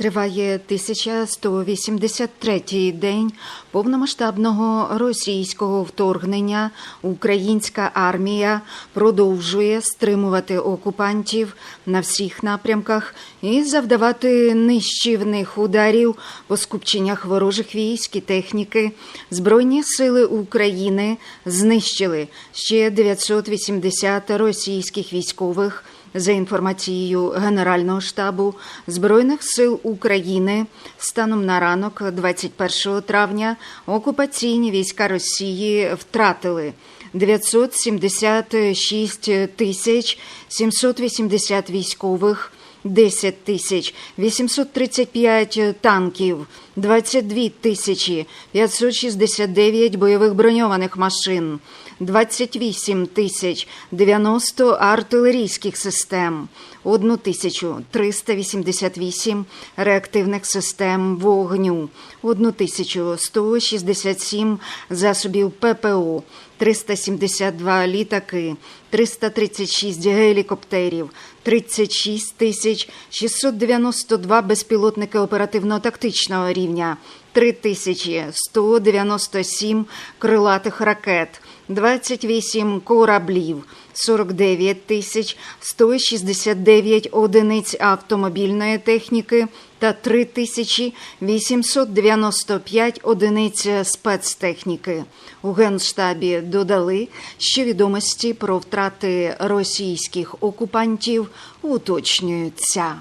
Триває 1183-й день повномасштабного російського вторгнення. Українська армія продовжує стримувати окупантів на всіх напрямках і завдавати нищівних ударів по скупченнях ворожих військ і техніки. Збройні сили України знищили ще 980 російських військових. За інформацією Генерального штабу Збройних сил України, станом на ранок 21 травня окупаційні війська Росії втратили 976 тисяч 780 військових, 10 тисяч 835 танків, 22 тисячі 569 бойових броньованих машин, 28 тисяч 90 артилерійських систем, 1 тисячу 388 реактивних систем вогню, 1 тисячу 167 засобів ППО, 372 літаки, 336 гелікоптерів, 36 тисяч 692 безпілотники оперативно-тактичного рівня, 3197 крилатих ракет, 28 кораблів, 49 тисяч 169 одиниць автомобільної техніки та 3 тисячі 895 одиниць спецтехніки. У Генштабі додали, що відомості про втрати російських окупантів уточнюються.